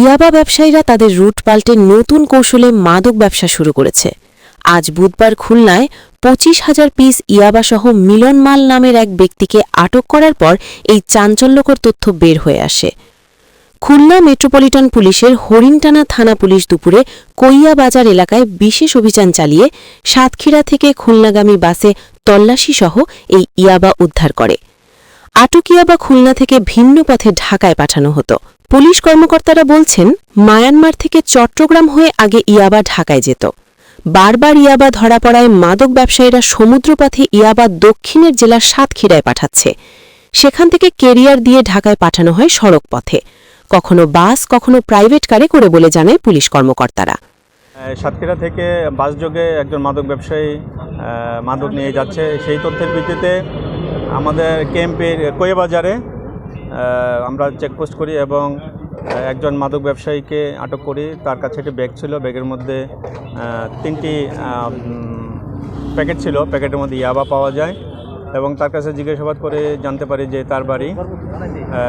ইয়াবা ব্যবসায়ীরা তাদের রুট পাল্টে নতুন কৌশলে মাদক ব্যবসা শুরু করেছে। আজ বুধবার খুলনায় পঁচিশ হাজার পিস ইয়াবাসহ মিলন মাল নামের এক ব্যক্তিকে আটক করার পর এই চাঞ্চল্যকর তথ্য বের হয়ে আসে। খুলনা মেট্রোপলিটন পুলিশের হরিণটানা থানা পুলিশ দুপুরে কৈয়া বাজার এলাকায় বিশেষ অভিযান চালিয়ে সাতক্ষীরা থেকে খুলনাগামী বাসে তল্লাশিসহ এই ইয়াবা উদ্ধার করে। আটক ইয়াবা খুলনা থেকে ভিন্ন পথে ঢাকায় পাঠানো হতো। পুলিশ কর্মকর্তারা বলছেন, মায়ানমার থেকে চট্টগ্রাম হয়ে আগে ইয়াবা ঢাকায় যেত। বারবার ইয়াবা ধরা পড়ায় মাদক ব্যবসায়ীরা সমুদ্রপথে ইয়াবা দক্ষিণের জেলার সাতক্ষীরায় পাঠাচ্ছে। সেখান থেকে কেরিয়ার দিয়ে ঢাকায় পাঠানো হয় সড়ক পথে। কখনো বাস, কখনো প্রাইভেট কারে করে বলে জানায় পুলিশ কর্মকর্তারা। সাতক্ষীরা থেকে বাসযোগে একজন মাদক ব্যবসায়ী মাদক নিয়ে যাচ্ছে। সেই তথ্যের ভিত্তিতে আমাদের কেএমপির কোয়েবাজারে আমরা চেকপোস্ট করি এবং একজন মাদক ব্যবসায়ীকে আটক করি। তার কাছে একটি ব্যাগ ছিল। ব্যাগের মধ্যে তিনটি প্যাকেট ছিল। প্যাকেটের মধ্যে ইয়াবা পাওয়া যায় এবং তার কাছে জিজ্ঞাসাবাদ করে জানতে পারি যে তার বাড়ি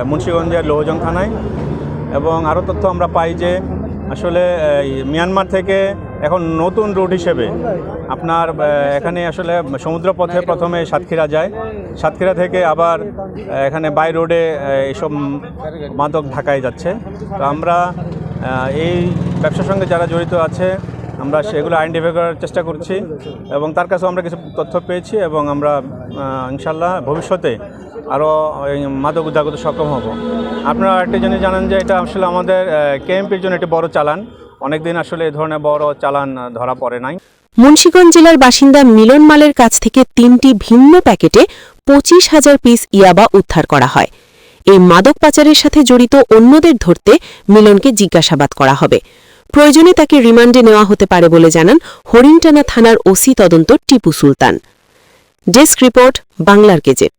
মুন্সিগঞ্জের লোহজং থানায়। এবং আরও তথ্য আমরা পাই যে আসলে মিয়ানমার থেকে এখন নতুন রুট হিসেবে আপনার এখানে আসলে সমুদ্রপথে প্রথমে সাতক্ষীরা যায়। সাতক্ষীরা থেকে আবার এখানে বাই রোডে এইসব মাদক ঢাকায় যাচ্ছে। তো আমরা এই ব্যবসার সঙ্গে যারা জড়িত আছে, আমরা সেগুলো আইডেন্টিফাই করার চেষ্টা করছি এবং তার কাছেও আমরা কিছু তথ্য পেয়েছি এবং আমরা ইনশাল্লাহ ভবিষ্যতে আরও মাদক উদ্ধার সক্ষম হব। আপনারা আরেকটা জিনিস জানেন যে এটা আসলে আমাদের কেএমপির জন্য একটি বড় চালান। অনেকদিন আসলে এই ধরনের বড় চালান ধরা পড়ে নাই। মুন্সিগঞ্জ জেলার বাসিন্দা মিলন মালের কাছ থেকে তিনটি ভিন্ন প্যাকেটে পঁচিশ হাজার পিস ইয়াবা উদ্ধার করা হয়। এই মাদক পাচারের সাথে জড়িত অন্যদের ধরতে মিলনকে জিজ্ঞাসাবাদ করা হবে। প্রয়োজনে তাকে রিমান্ডে নেওয়া হতে পারে বলে জানান হরিণটানা থানার ওসি তদন্ত টিপু সুলতান। ডেস্ক রিপোর্ট, বাংলার গেজেট।